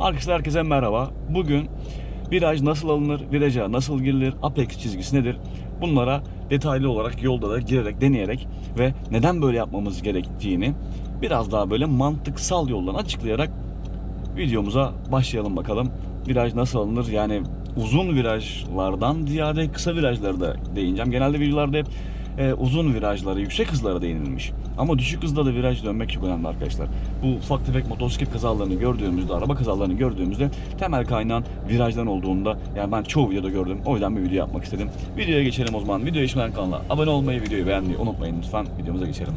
Arkadaşlar herkese merhaba. Bugün viraj nasıl alınır, viraja nasıl girilir, apex çizgisi nedir? Bunlara detaylı olarak yolda da girerek, deneyerek ve neden böyle yapmamız gerektiğini biraz daha böyle mantıksal yoldan açıklayarak videomuza başlayalım bakalım. Viraj nasıl alınır? Yani uzun virajlardan ziyade kısa virajları da değineceğim. Genelde videolarda hep e, uzun virajlara, yüksek hızlara değinilmiş. Ama düşük hızda da viraj dönmek çok önemli arkadaşlar. Bu ufak tefek motosiklet kazalarını gördüğümüzde, araba kazalarını gördüğümüzde temel kaynağın virajdan olduğunda yani ben çoğu videoda gördüm. O yüzden bir video yapmak istedim. Videoya geçelim o zaman. Videoya geçmeden kanala abone olmayı, videoyu beğenmeyi unutmayın lütfen. Videomuza geçelim.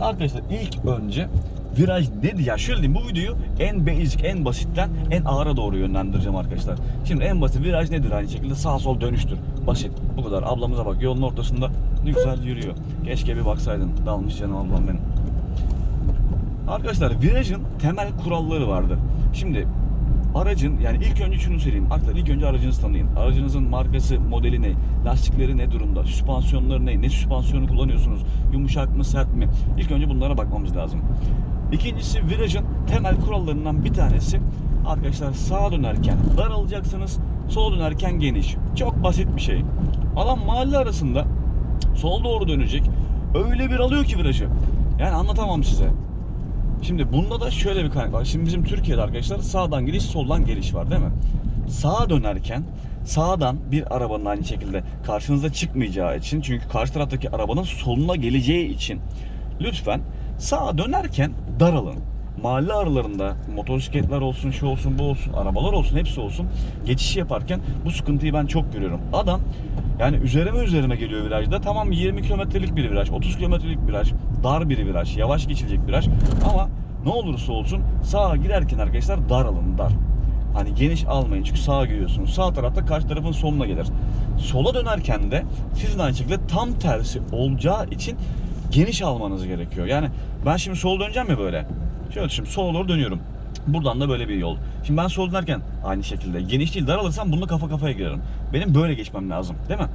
Arkadaşlar ilk önce viraj nedir ya şöyle diyeyim bu videoyu en basic en basitten en ağıra doğru yönlendireceğim arkadaşlar. Şimdi en basit viraj nedir aynı şekilde sağ sol dönüştür. Basit bu kadar ablamıza bak yolun ortasında ne güzel yürüyor. Keşke bir baksaydın dalmış canım ablam benim. Arkadaşlar virajın temel kuralları vardır. Şimdi aracın yani ilk önce şunu söyleyeyim. Arkadaşlar ilk önce aracınızı tanıyın. Aracınızın markası, modeli ne? Lastikleri ne durumda? Süspansiyonları ne? Ne süspansiyonu kullanıyorsunuz? Yumuşak mı, sert mi? İlk önce bunlara bakmamız lazım. İkincisi virajın temel kurallarından bir tanesi arkadaşlar sağa dönerken dar alacaksınız, sola dönerken geniş. Çok basit bir şey. Alan mahalle arasında sol doğru dönecek. Öyle bir alıyor ki virajı. Yani anlatamam size. Şimdi bunda da şöyle bir kaynak var. Şimdi bizim Türkiye'de arkadaşlar sağdan giriş soldan geliş var değil mi? Sağa dönerken sağdan bir arabanın aynı şekilde karşınıza çıkmayacağı için çünkü karşı taraftaki arabanın soluna geleceği için lütfen sağa dönerken daralın. Mahalle aralarında motosikletler olsun, şu olsun, bu olsun, arabalar olsun, hepsi olsun geçiş yaparken bu sıkıntıyı ben çok görüyorum. Adam yani üzerime üzerime geliyor virajda. Tamam 20 kilometrelik bir viraj, 30 kilometrelik viraj, dar bir viraj, yavaş geçilecek viraj. Ama ne olursa olsun sağa girerken arkadaşlar dar alın, dar. Hani geniş almayın çünkü sağa giriyorsunuz. Sağ tarafta karşı tarafın soluna gelir. Sola dönerken de sizin aynı şekilde tam tersi olacağı için geniş almanız gerekiyor. Yani ben şimdi sol döneceğim ya böyle. Şöyle düşün sola doğru dönüyorum. Buradan da böyle bir yol. Şimdi ben sol dönerken aynı şekilde geniş değil dar alırsam bununla kafa kafaya girerim. Benim böyle geçmem lazım değil mi?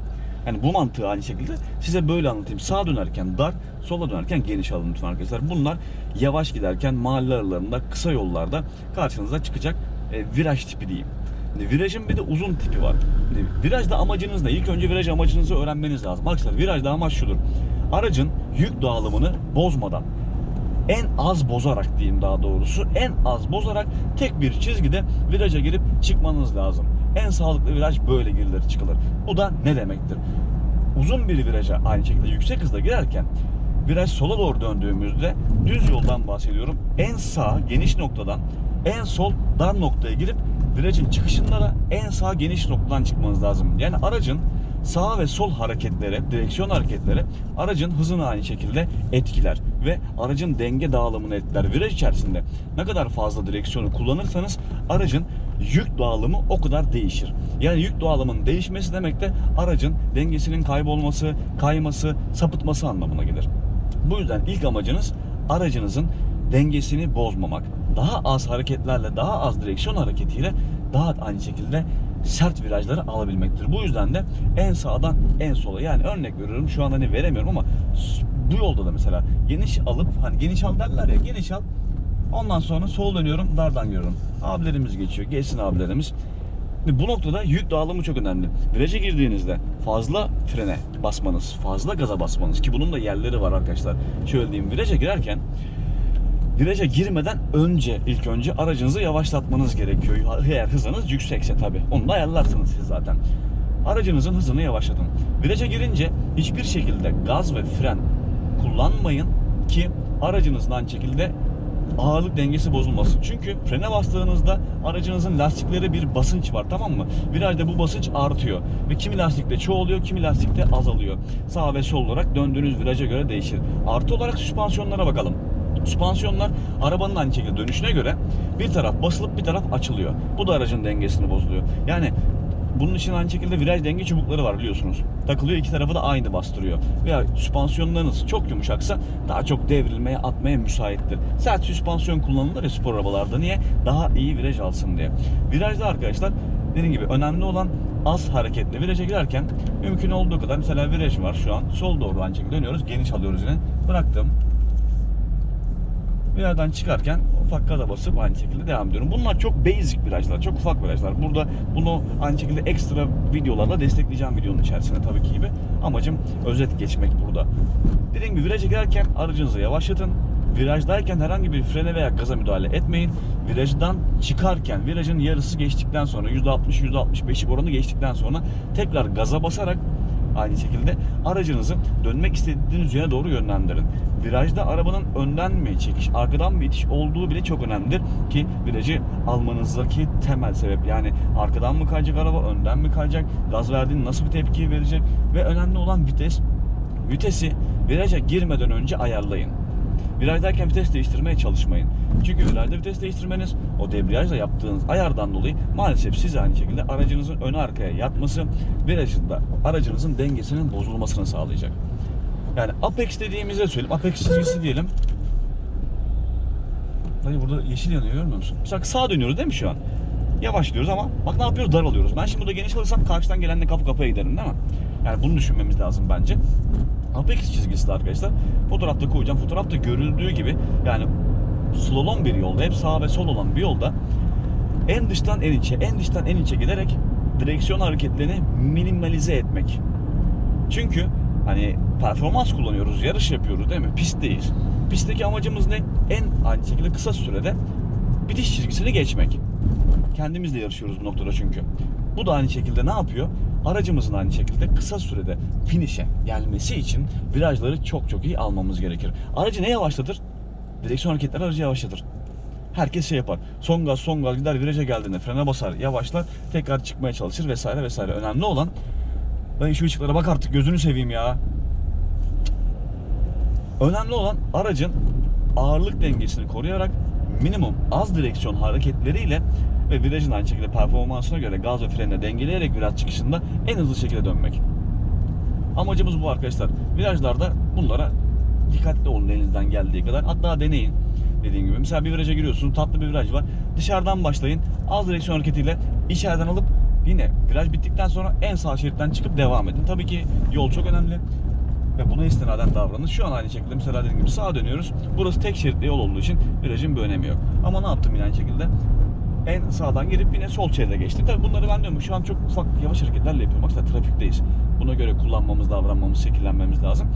Yani bu mantığı aynı şekilde size böyle anlatayım. Sağa dönerken dar, sola dönerken geniş alın lütfen arkadaşlar. Bunlar yavaş giderken mahalle aralarında, kısa yollarda karşınıza çıkacak e, viraj tipi diyeyim. Şimdi virajın bir de uzun tipi var. Virajda amacınız ne? İlk önce viraj amacınızı öğrenmeniz lazım. Arkadaşlar virajda amaç şudur. Aracın yük dağılımını bozmadan en az bozarak diyeyim daha doğrusu en az bozarak tek bir çizgide viraja girip çıkmanız lazım. En sağlıklı viraj böyle girilir çıkılır. Bu da ne demektir? Uzun bir viraja aynı şekilde yüksek hızla girerken viraj sola doğru döndüğümüzde düz yoldan bahsediyorum. En sağ geniş noktadan en sol dar noktaya girip virajın çıkışında da en sağ geniş noktadan çıkmanız lazım. Yani aracın sağ ve sol hareketleri, direksiyon hareketleri aracın hızını aynı şekilde etkiler ve aracın denge dağılımını etkiler. Viraj içerisinde ne kadar fazla direksiyonu kullanırsanız aracın yük dağılımı o kadar değişir. Yani yük dağılımının değişmesi demek de aracın dengesinin kaybolması, kayması, sapıtması anlamına gelir. Bu yüzden ilk amacınız aracınızın dengesini bozmamak. Daha az hareketlerle, daha az direksiyon hareketiyle daha aynı şekilde sert virajları alabilmektir. Bu yüzden de en sağdan en sola yani örnek veriyorum şu an hani veremiyorum ama bu yolda da mesela geniş alıp hani geniş al derler ya geniş al ondan sonra sol dönüyorum dardan görüyorum. Abilerimiz geçiyor. Geçsin abilerimiz. Bu noktada yük dağılımı çok önemli. Viraja girdiğinizde fazla frene basmanız, fazla gaza basmanız ki bunun da yerleri var arkadaşlar. Şöyle diyeyim viraja girerken viraja girmeden önce ilk önce aracınızı yavaşlatmanız gerekiyor. Eğer hızınız yüksekse tabi. Onu da ayarlarsınız siz zaten. Aracınızın hızını yavaşlatın. Viraja girince hiçbir şekilde gaz ve fren kullanmayın ki aracınızın aynı şekilde ağırlık dengesi bozulmasın. Çünkü frene bastığınızda aracınızın lastikleri bir basınç var tamam mı? Virajda bu basınç artıyor. Ve kimi lastikte çoğalıyor, kimi lastikte azalıyor. Sağ ve sol olarak döndüğünüz viraja göre değişir. Artı olarak süspansiyonlara bakalım. Süspansiyonlar arabanın aynı şekilde dönüşüne göre bir taraf basılıp bir taraf açılıyor. Bu da aracın dengesini bozuyor. Yani bunun için aynı şekilde viraj denge çubukları var biliyorsunuz. Takılıyor iki tarafı da aynı bastırıyor. Veya süspansiyonlarınız çok yumuşaksa daha çok devrilmeye atmaya müsaittir. Sert süspansiyon kullanılır ya spor arabalarda. Niye? Daha iyi viraj alsın diye. Virajda arkadaşlar dediğim gibi önemli olan az hareketli viraja girerken mümkün olduğu kadar mesela viraj var şu an sol doğru aynı şekilde dönüyoruz geniş alıyoruz yine bıraktım Virajdan çıkarken ufak gaza basıp aynı şekilde devam ediyorum. Bunlar çok basic virajlar, çok ufak virajlar. Burada bunu aynı şekilde ekstra videolarla destekleyeceğim videonun içerisinde tabii ki gibi. Amacım özet geçmek burada. Dediğim gibi viraja girerken aracınızı yavaşlatın. Virajdayken herhangi bir frene veya gaza müdahale etmeyin. Virajdan çıkarken virajın yarısı geçtikten sonra %60 %65'lik oranı geçtikten sonra tekrar gaza basarak aynı şekilde aracınızı dönmek istediğiniz yöne doğru yönlendirin. Virajda arabanın önden mi çekiş, arkadan mı itiş olduğu bile çok önemlidir ki virajı almanızdaki temel sebep. Yani arkadan mı kayacak araba, önden mi kayacak, gaz verdiğin nasıl bir tepki verecek ve önemli olan vites. Vitesi viraja girmeden önce ayarlayın. Virajdayken vites değiştirmeye çalışmayın. Çünkü virajda vites değiştirmeniz o debriyajla yaptığınız ayardan dolayı maalesef siz aynı şekilde aracınızın ön arkaya yatması virajında aracınızın dengesinin bozulmasını sağlayacak. Yani Apex dediğimizde söyleyeyim. Apex çizgisi diyelim. Dayı burada yeşil yanıyor görmüyor musun? Mesela sağa dönüyoruz değil mi şu an? Yavaşlıyoruz ama bak ne yapıyoruz daralıyoruz. Ben şimdi burada geniş alırsam karşıdan gelenle kapı kapıya giderim değil mi? Yani bunu düşünmemiz lazım bence. Apex çizgisi de arkadaşlar fotoğrafta koyacağım. Fotoğrafta görüldüğü gibi yani slalom bir yolda hep sağ ve sol olan bir yolda en dıştan en içe, en dıştan en içe giderek direksiyon hareketlerini minimalize etmek. Çünkü hani performans kullanıyoruz, yarış yapıyoruz değil mi? Pistteyiz. Pistteki amacımız ne? En aynı şekilde kısa sürede bitiş çizgisini geçmek. Kendimizle yarışıyoruz bu noktada çünkü. Bu da aynı şekilde ne yapıyor? Aracımızın aynı şekilde kısa sürede finish'e gelmesi için virajları çok çok iyi almamız gerekir. Aracı ne yavaşlatır? Direksiyon hareketleri aracı yavaşlatır. Herkes şey yapar. Son gaz son gaz gider viraja geldiğinde frene basar, yavaşlar, tekrar çıkmaya çalışır vesaire vesaire. Önemli olan ben şu ışıklara bak artık gözünü seveyim ya. Önemli olan aracın ağırlık dengesini koruyarak minimum az direksiyon hareketleriyle ve virajın aynı şekilde performansına göre gaz ve frenle dengeleyerek viraj çıkışında en hızlı şekilde dönmek. Amacımız bu arkadaşlar. Virajlarda bunlara dikkatli olun elinizden geldiği kadar. Hatta deneyin. Dediğim gibi mesela bir viraja giriyorsunuz. Tatlı bir viraj var. Dışarıdan başlayın. Az direksiyon hareketiyle içeriden alıp yine viraj bittikten sonra en sağ şeritten çıkıp devam edin. Tabii ki yol çok önemli ve buna istinaden davranın. Şu an aynı şekilde mesela dediğim gibi sağa dönüyoruz. Burası tek şeritli yol olduğu için virajın bir önemi yok. Ama ne yaptım yine aynı şekilde? En sağdan girip yine sol şeride geçtim. Tabii bunları ben diyorum şu an çok ufak yavaş hareketlerle yapıyorum. Baksana trafikteyiz. Buna göre kullanmamız, davranmamız, şekillenmemiz lazım.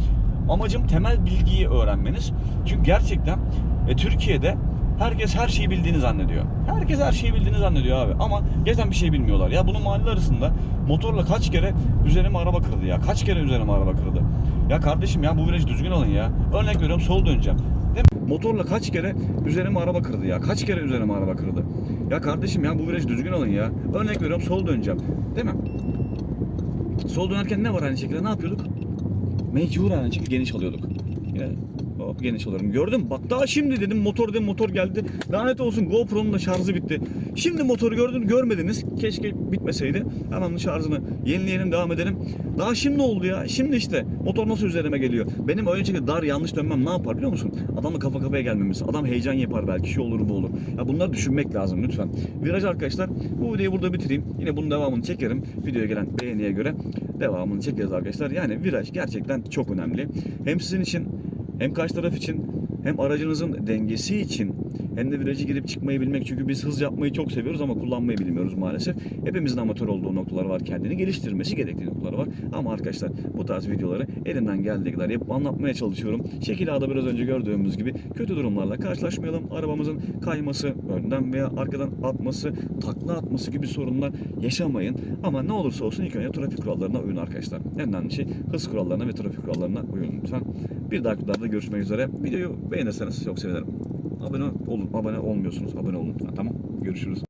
Amacım temel bilgiyi öğrenmeniz. Çünkü gerçekten e, Türkiye'de herkes her şeyi bildiğini zannediyor. Herkes her şeyi bildiğini zannediyor abi. Ama gerçekten bir şey bilmiyorlar. Ya bunun mahalle arasında motorla kaç kere üzerime araba kırdı ya. Kaç kere üzerime araba kırdı. Ya kardeşim ya bu virajı düzgün alın ya. Örnek veriyorum sol döneceğim. Değil mi? Motorla kaç kere üzerime araba kırdı ya. Kaç kere üzerime araba kırdı. Ya kardeşim ya bu virajı düzgün alın ya. Örnek veriyorum sol döneceğim. Değil mi? Sol dönerken ne var aynı şekilde ne yapıyorduk? Mecbur aynı şekilde geniş alıyorduk. Yine hop geniş alıyorum. Gördün? Bak daha şimdi dedim motor dedim motor geldi. Lanet olsun GoPro'nun da şarjı bitti. Şimdi motoru gördün görmediniz. Keşke bitmeseydi. Hemen şarjını yenileyelim devam edelim. Daha şimdi oldu ya. Şimdi işte motor nasıl üzerime geliyor. Benim şekilde dar yanlış dönmem ne yapar biliyor musun? Adamla kafa kafaya gelmemiz. Adam heyecan yapar belki. Şu olur bu olur. Ya bunları düşünmek lazım lütfen. Viraj arkadaşlar. Bu videoyu burada bitireyim. Yine bunun devamını çekerim. Videoya gelen beğeniye göre devamını çekeriz arkadaşlar. Yani viraj gerçekten çok önemli. Hem sizin için hem karşı taraf için hem aracınızın dengesi için hem de virajı girip çıkmayı bilmek. Çünkü biz hız yapmayı çok seviyoruz ama kullanmayı bilmiyoruz maalesef. Hepimizin amatör olduğu noktalar var. Kendini geliştirmesi gerektiği noktalar var. Ama arkadaşlar bu tarz videoları elimden geldiği kadar yapıp anlatmaya çalışıyorum. Şekil A'da biraz önce gördüğümüz gibi kötü durumlarla karşılaşmayalım. Arabamızın kayması, önden veya arkadan atması, takla atması gibi sorunlar yaşamayın. Ama ne olursa olsun ilk önce trafik kurallarına uyun arkadaşlar. En önemli şey hız kurallarına ve trafik kurallarına uyun lütfen. Bir dahaki videoda görüşmek üzere. Videoyu beğenirseniz çok sevinirim. Abone olun, abone olmuyorsunuz. Abone olun. Tamam. Görüşürüz.